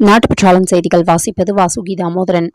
நாட்டுப்பற்றாளன் செய்திகள் வாசிப்பது வாசுகி தாமோதரன்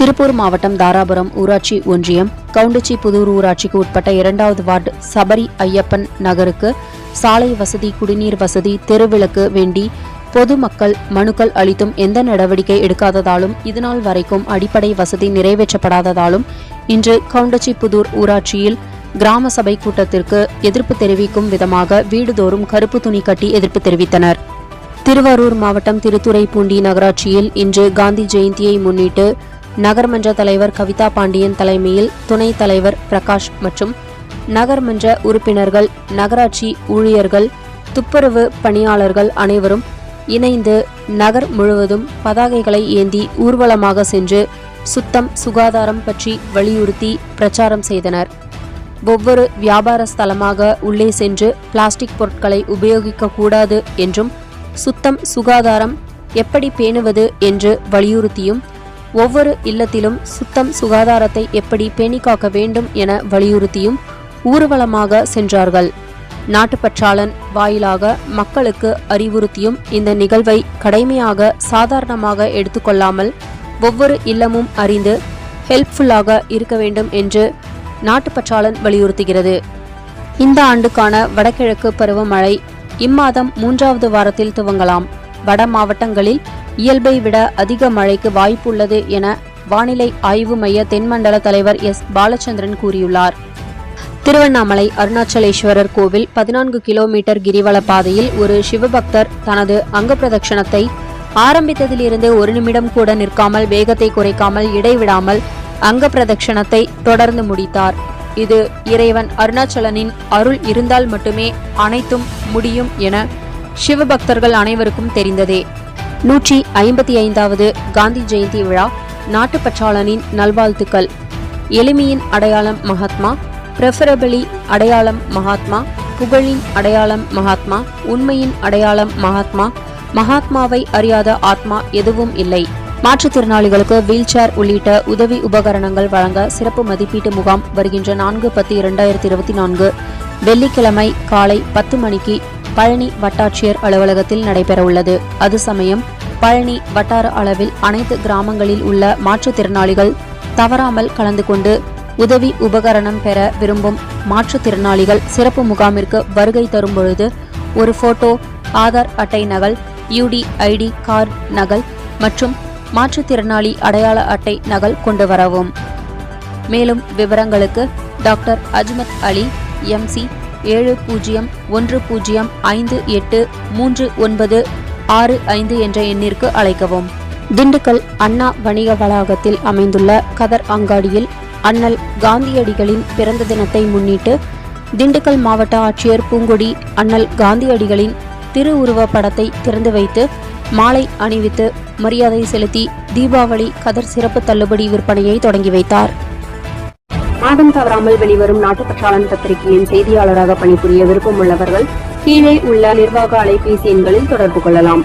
திருப்பூர் மாவட்டம் தாராபுரம் ஊராட்சி ஒன்றியம் கவுண்டச்சி புதூர் ஊராட்சிக்கு உட்பட்ட இரண்டாவது வார்டு சபரி ஐயப்பன் நகருக்கு சாலை வசதி குடிநீர் வசதி தெருவிளக்கு வேண்டி பொதுமக்கள் மனுக்கள் அளித்தும் எந்த நடவடிக்கை எடுக்காததாலும் இதுநாள் வரைக்கும் அடிப்படை வசதி நிறைவேற்றப்படாததாலும் இன்று கவுண்டச்சிபுதூர் ஊராட்சியில் கிராம சபை கூட்டத்திற்கு எதிர்ப்பு தெரிவிக்கும் விதமாக வீடுதோறும் கருப்பு துணி கட்டி எதிர்ப்பு தெரிவித்தனர். திருவாரூர் மாவட்டம் திருத்துறைப்பூண்டி நகராட்சியில் இன்று காந்தி ஜெயந்தியை முன்னிட்டு நகர்மன்ற தலைவர் கவிதா பாண்டியன் தலைமையில் துணைத் தலைவர் பிரகாஷ் மற்றும் நகர்மன்ற உறுப்பினர்கள் நகராட்சி ஊழியர்கள் துப்புரவு பணியாளர்கள் அனைவரும் இணைந்து நகர் முழுவதும் பதாகைகளை ஏந்தி ஊர்வலமாக சென்று சுத்தம் சுகாதாரம் பற்றி வலியுறுத்தி பிரச்சாரம் செய்தனர். ஒவ்வொரு வியாபார ஸ்தலமாக உள்ளே சென்று பிளாஸ்டிக் பொருட்களை உபயோகிக்க கூடாது என்றும் சுத்தம் சுகாதாரம் எப்படி பேணுவது என்று வலியுறுத்தியும் ஒவ்வொரு இல்லத்திலும் சுத்தம் சுகாதாரத்தை எப்படி பேணிக்காக்க வேண்டும் என வலியுறுத்தியும் ஊர்வலமாக சென்றார்கள். நாட்டுப்பற்றாளன் வாயிலாக மக்களுக்கு அறிவுறுத்தியும் இந்த நிகழ்வை கடைமையாக சாதாரணமாக எடுத்துக்கொள்ளாமல் ஒவ்வொரு இல்லமும் அறிந்து ஹெல்ப்ஃபுல்லாக இருக்க வேண்டும் என்று நாட்டுப்பற்றாளன் வலியுறுத்துகிறது. இந்த ஆண்டுக்கான வடகிழக்கு பருவமழை இம்மாதம் மூன்றாவது வாரத்தில் துவங்கலாம். வட மாவட்டங்களில் இயல்பை விட அதிக மழைக்கு வாய்ப்புள்ளது என வானிலை ஆய்வு மைய தென்மண்டல தலைவர் எஸ். பாலச்சந்திரன் கூறியுள்ளார். திருவண்ணாமலை அருணாச்சலேஸ்வரர் கோவில் பதினான்கு கிலோமீட்டர் கிரிவல பாதையில் ஒரு சிவபக்தர் தனது அங்க பிரதட்சணத்தை ஆரம்பித்ததிலிருந்து ஒரு நிமிடம் கூட நிற்காமல் வேகத்தை குறைக்காமல் இடைவிடாமல் அங்க பிரதட்சணத்தை தொடர்ந்து முடித்தார். இது இறைவன் அருணாச்சலனின் அருள் இருந்தால் மட்டுமே அனைத்தும் முடியும் என சிவபக்தர்கள் அனைவருக்கும் தெரிந்ததே. நூற்றி ஐம்பத்தி ஐந்தாவது காந்தி ஜெயந்தி விழா நாட்டுப்பற்றாளனின் நல்வாழ்த்துக்கள். எளிமையின் அடையாளம் மகாத்மா பிரஃபரபலி அடையாளம் மகாத்மா புகழின் அடையாளம் மகாத்மா உண்மையின் அடையாளம் மகாத்மா மகாத்மாவை அறியாத ஆத்மா எதுவும் இல்லை. மாற்றுத்திறனாளிகளுக்கு வீல் சேர் உள்ளிட்ட உதவி உபகரணங்கள் வழங்க சிறப்பு மதிப்பீட்டு முகாம் வருகின்ற நான்கு பத்து இரண்டாயிரத்தி இருபத்தி நான்கு வெள்ளிக்கிழமை காலை பத்து மணிக்கு பழனி வட்டாட்சியர் அலுவலகத்தில் நடைபெறவுள்ளது. அது சமயம் பழனி வட்டார அளவில் அனைத்து கிராமங்களில் உள்ள மாற்றுத்திறனாளிகள் தவறாமல் கலந்து கொண்டு உதவி உபகரணம் பெற விரும்பும் மாற்றுத்திறனாளிகள் சிறப்பு முகாமிற்கு வருகை தரும் பொழுது ஒரு போட்டோ ஆதார் அட்டை நகல் யூடி ஐடி கார்டு நகல் மற்றும் மாற்றுத்திறனாளி அடையாள அட்டை நகல் கொண்டு வரவும். மேலும் விவரங்களுக்கு டாக்டர் அஜ்மத் அலி எம்சி ஏழு பூஜ்ஜியம் ஒன்று பூஜ்ஜியம் ஐந்து எட்டு மூன்று ஒன்பது ஆறு ஐந்து என்ற எண்ணிற்கு அழைக்கவும். திண்டுக்கல் அண்ணா வணிக வளாகத்தில் அமைந்துள்ள கதர் அங்காடியில் அண்ணல் காந்தியடிகளின் பிறந்த தினத்தை முன்னிட்டு திண்டுக்கல் மாவட்ட ஆட்சியர் பூங்கொடி அண்ணல் காந்தியடிகளின் திருவுருவ படத்தை திறந்து வைத்து மாலை அணிவித்து மரியாதை செலுத்தி தீபாவளி கதர் சிறப்பு தள்ளுபடி விற்பனையை தொடங்கி வைத்தார். மாதம் தவறாமல் வெளிவரும் நாட்டுப்பற்றாளன் பத்திரிகையின் செய்தியாளராக பணிபுரிய விருப்பமுள்ளவர்கள் கீழே உள்ள நிர்வாக அலைபேசி எண்களில் தொடர்பு கொள்ளலாம்.